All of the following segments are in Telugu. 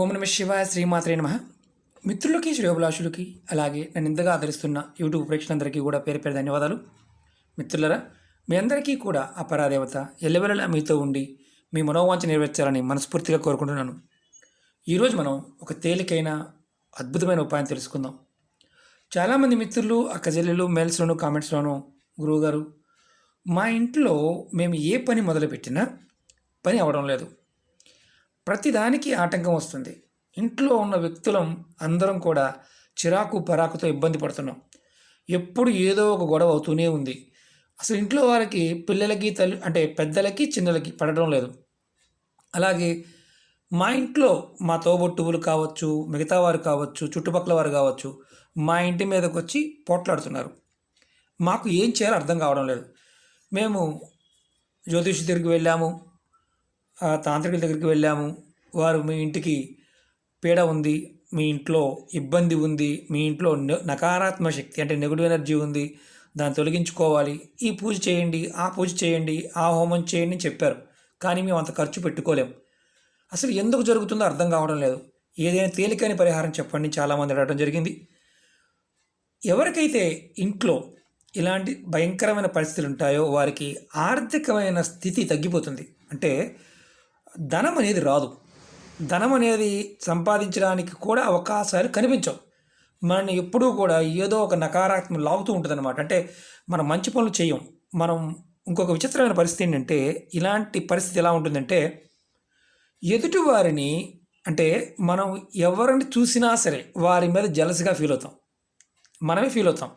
ఓం నమ శివాయ శ్రీమాత్రే నమ. మిత్రులకి శ్రేయోభిలాషులకి అలాగే నన్ను ఇంతగా ఆదరిస్తున్న యూట్యూబ్ ప్రేక్షకులందరికీ కూడా పేరు పేరు ధన్యవాదాలు. మిత్రులరా మీ అందరికీ కూడా అపరాదేవత పరాదేవత ఎల్లవెల్లలా మీతో ఉండి మీ మనోవాంఛ నెరవేర్చాలని మనస్ఫూర్తిగా కోరుకుంటున్నాను. ఈరోజు మనం ఒక తేలికైన అద్భుతమైన ఉపాయం తెలుసుకుందాం. చాలామంది మిత్రులు అక్క చెల్లెలు మెయిల్స్లోను కామెంట్స్లోను గురువుగారు మా ఇంట్లో మేము ఏ పని మొదలుపెట్టినా పని అవడం లేదు. ప్రతిదానికి ఆటంకం వస్తుంది. ఇంట్లో ఉన్న వ్యక్తులం అందరం కూడా చిరాకు పరాకుతో ఇబ్బంది పడుతున్నాం. ఎప్పుడు ఏదో ఒక గొడవ అవుతూనే ఉంది. అసలు ఇంట్లో వారికి పిల్లలకి తల్లి అంటే పెద్దలకి చిన్నలకి పడడం లేదు. అలాగే మా ఇంట్లో మా తోబొట్టువులు కావచ్చు మిగతా వారు కావచ్చు చుట్టుపక్కల వారు కావచ్చు మా ఇంటి మీదకి వచ్చి పోట్లాడుతున్నారు. మాకు ఏం చేయాలో అర్థం కావడం లేదు. మేము జ్యోతిషి దగ్గరికి వెళ్ళాము. ఆ తాంత్రికుల దగ్గరికి వెళ్ళాము. వారు మీ ఇంటికి పీడ ఉంది మీ ఇంట్లో ఇబ్బంది ఉంది మీ ఇంట్లో న- నకారాత్మక శక్తి అంటే నెగిటివ్ ఎనర్జీ ఉంది దాన్ని తొలగించుకోవాలి. ఈ పూజ చేయండి ఆ పూజ చేయండి ఆ హోమం చేయండి అని చెప్పారు. కానీ మేము అంత ఖర్చు పెట్టుకోలేం. అసలు ఎందుకు జరుగుతుందో అర్థం కావడం లేదు. ఏదైనా తేలికైన పరిహారం చెప్పండి చాలామంది అడగడం జరిగింది. ఎవరికైతే ఇంట్లో ఇలాంటి భయంకరమైన పరిస్థితులు ఉంటాయో వారికి ఆర్థికమైన స్థితి తగ్గిపోతుంది. అంటే ధనం అనేది రాదు. ధనం అనేది సంపాదించడానికి కూడా అవకాశాలు కనిపించవు. మనల్ని ఎప్పుడూ కూడా ఏదో ఒక నకారాత్మక లాగుతూ ఉంటుంది అనమాట అంటే మనం మంచి పనులు చేయం. మనం ఇంకొక విచిత్రమైన పరిస్థితి ఏంటంటే ఇలాంటి పరిస్థితి ఎలా ఉంటుందంటే ఎదుటి వారిని అంటే మనం ఎవరిని చూసినా సరే వారి మీద జలసిగా ఫీల్ అవుతాం. మనమే ఫీల్ అవుతాం.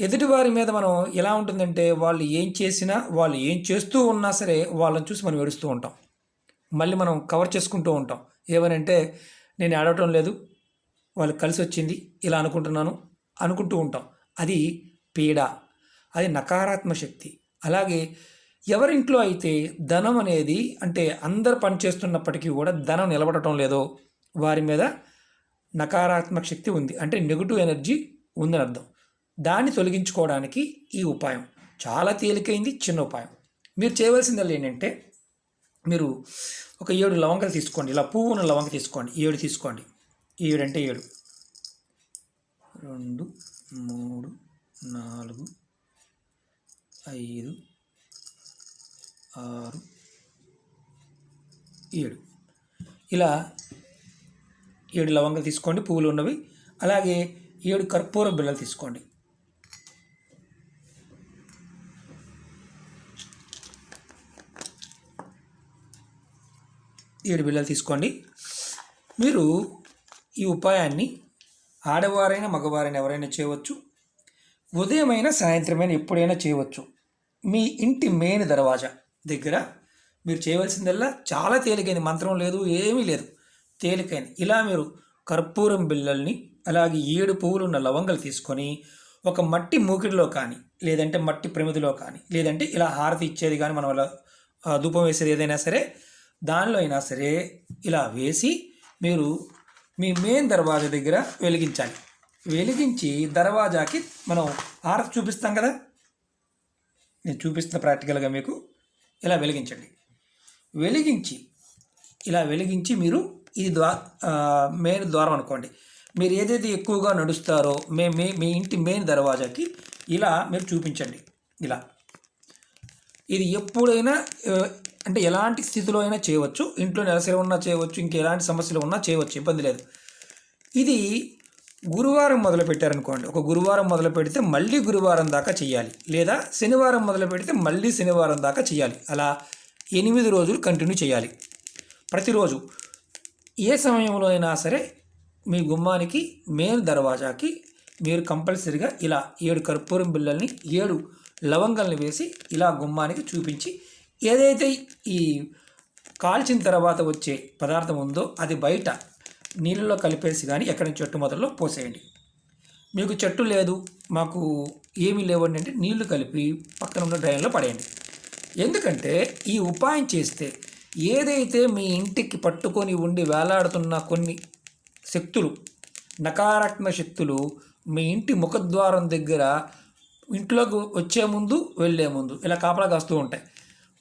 ఎదుటి వారి మీద మనం ఎలా ఉంటుందంటే వాళ్ళు ఏం చేసినా వాళ్ళు ఏం చేస్తూ ఉన్నా సరే వాళ్ళని చూసి మనం ఏడుస్తూ ఉంటాం. మళ్ళీ మనం కవర్ చేసుకుంటూ ఉంటాం. ఏమనంటే నేను ఆడటం లేదు వాళ్ళు కలిసి వచ్చింది ఇలా అనుకుంటున్నాను అనుకుంటూ ఉంటాం. అది పీడ అది నకారాత్మక శక్తి. అలాగే ఎవరింట్లో అయితే ధనం అనేది అంటే అందరు పనిచేస్తున్నప్పటికీ కూడా ధనం నిలబడటం లేదో వారి మీద నకారాత్మక శక్తి ఉంది. అంటే నెగిటివ్ ఎనర్జీ ఉందని అర్థం. దాన్ని తొలగించుకోవడానికి ఈ ఉపాయం. చాలా తేలికైంది చిన్న ఉపాయం. మీరు చేయవలసిందల్లా ఏంటంటే మీరు ఒక ఏడు లవంగాలు తీసుకోండి. ఇలా పువ్వు ఉన్న లవంగ తీసుకోండి. ఏడు తీసుకోండి. ఏడు అంటే ఏడు. రెండు మూడు నాలుగు ఐదు ఆరు ఏడు. ఇలా ఏడు లవంగాలు తీసుకోండి. పువ్వులు ఉన్నవి. అలాగే ఏడు కర్పూర బిళ్ళలు తీసుకోండి. ఏడు బిళ్ళలు తీసుకోండి. మీరు ఈ ఉపాయాన్ని ఆడవారైనా మగవారైనా ఎవరైనా చేయవచ్చు. ఉదయమైనా సాయంత్రమైనా ఎప్పుడైనా చేయవచ్చు. మీ ఇంటి మెయిన్ దర్వాజా దగ్గర మీరు చేయవలసిందల్లా చాలా తేలికైన మంత్రం లేదు ఏమీ లేదు. తేలికైన. ఇలా మీరు కర్పూరం బిళ్ళల్ని అలాగే ఏడు పువ్వులు ఉన్న లవంగలు తీసుకొని ఒక మట్టి మూకిడిలో కానీ లేదంటే మట్టి ప్రమిదిలో కానీ లేదంటే ఇలా హారతి ఇచ్చేది కానీ మనం అలా ధూపం వేసేది ఏదైనా సరే దానిలో అయినా సరే ఇలా వేసి మీరు మీ మెయిన్ దర్వాజా దగ్గర వెలిగించాలి. వెలిగించి దర్వాజాకి మనం హారతి చూపిస్తాం కదా? నేను చూపిస్తున్న ప్రాక్టికల్గా మీకు ఇలా వెలిగించండి. వెలిగించి ఇలా వెలిగించి మీరు ఇది ద్వా మెయిన్ ద్వారం అనుకోండి. మీరు ఏదైతే ఎక్కువగా నడుస్తారో మే మే మీ ఇంటి మెయిన్ దర్వాజాకి ఇలా మీరు చూపించండి. ఇలా. ఇది ఎప్పుడైనా అంటే ఎలాంటి స్థితిలో అయినా చేయవచ్చు. ఇంట్లో నెలసరి ఉన్నా చేయవచ్చు. ఇంక ఎలాంటి సమస్యలు ఉన్నా చేయవచ్చు. ఇబ్బంది లేదు. ఇది గురువారం మొదలు పెట్టారనుకోండి ఒక గురువారం మొదలు పెడితే మళ్ళీ గురువారం దాకా చేయాలి లేదా శనివారం మొదలు పెడితే మళ్ళీ శనివారం దాకా చేయాలి అలా ఎనిమిది రోజులు కంటిన్యూ చేయాలి ప్రతిరోజు ఏ సమయంలో అయినా సరే మీ గుమ్మానికి మెయిన్ దర్వాజాకి మీరు కంపల్సరిగా ఇలా ఏడు కర్పూరం బిళ్ళల్ని ఏడు లవంగల్ని వేసి ఇలా గుమ్మానికి చూపించి ఏదైతే ఈ కాల్చిన తర్వాత వచ్చే పదార్థం ఉందో అది బయట నీళ్ళలో కలిపేసి కానీ ఎక్కడ చెట్టు మొదల్లో పోసేయండి. మీకు చెట్టు లేదు మాకు ఏమీ లేవండి అంటే నీళ్ళు కలిపి పక్కన ఉన్న డ్రైన్లో పడేయండి. ఎందుకంటే ఈ ఉపాయం చేస్తే ఏదైతే మీ ఇంటికి పట్టుకొని ఉండి వేలాడుతున్న కొన్ని శక్తులు నకారాత్మక శక్తులు మీ ఇంటి ముఖద్వారం దగ్గర ఇంట్లోకి వచ్చే ముందు వెళ్ళే ముందు ఇలా కాపలా కాస్తూ ఉంటాయి.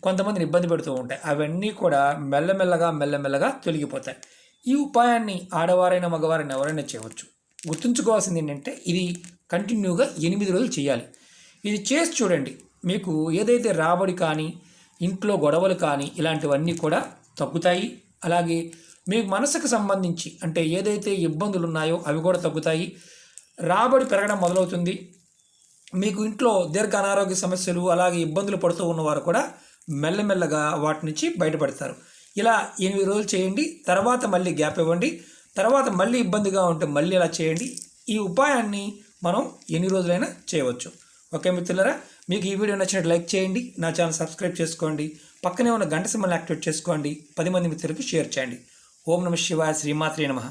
కొంతమందిని ఇబ్బంది పెడుతూ ఉంటాయి. అవన్నీ కూడా మెల్లమెల్లగా మెల్లమెల్లగా తొలగిపోతాయి. ఈ ఉపాయాన్ని ఆడవారైనా మగవారైనా ఎవరైనా చేయవచ్చు. గుర్తుంచుకోవాల్సింది ఏంటంటే ఇది కంటిన్యూగా ఎనిమిది రోజులు చేయాలి. ఇది చేసి చూడండి. మీకు ఏదైతే రాబడి కానీ ఇంట్లో గొడవలు కానీ ఇలాంటివన్నీ కూడా తగ్గుతాయి. అలాగే మీకు మనసుకు సంబంధించి అంటే ఏదైతే ఇబ్బందులు ఉన్నాయో అవి కూడా తగ్గుతాయి. రాబడి పెరగడం మొదలవుతుంది. మీకు ఇంట్లో దీర్ఘ అనారోగ్య సమస్యలు అలాగే ఇబ్బందులు పడుతూ ఉన్నవారు కూడా మెల్లమెల్లగా వాటి నుంచి బయటపడతారు. ఇలా ఎనిమిది రోజులు చేయండి తర్వాత మళ్ళీ గ్యాప్ ఇవ్వండి తర్వాత మళ్ళీ ఇబ్బందిగా ఉంటే మళ్ళీ ఇలా చేయండి. ఈ ఉపాయాన్ని మనం ఎన్ని రోజులైనా చేయవచ్చు. ఓకే మిత్రులరా మీకు ఈ వీడియో నచ్చినట్టు లైక్ చేయండి నా ఛానల్ సబ్స్క్రైబ్ చేసుకోండి పక్కనే ఉన్న గంట సింబల్ యాక్టివేట్ చేసుకోండి పది మంది మిత్రులకు షేర్ చేయండి. ఓం నమ శివాయ శ్రీమాత్రి నమః.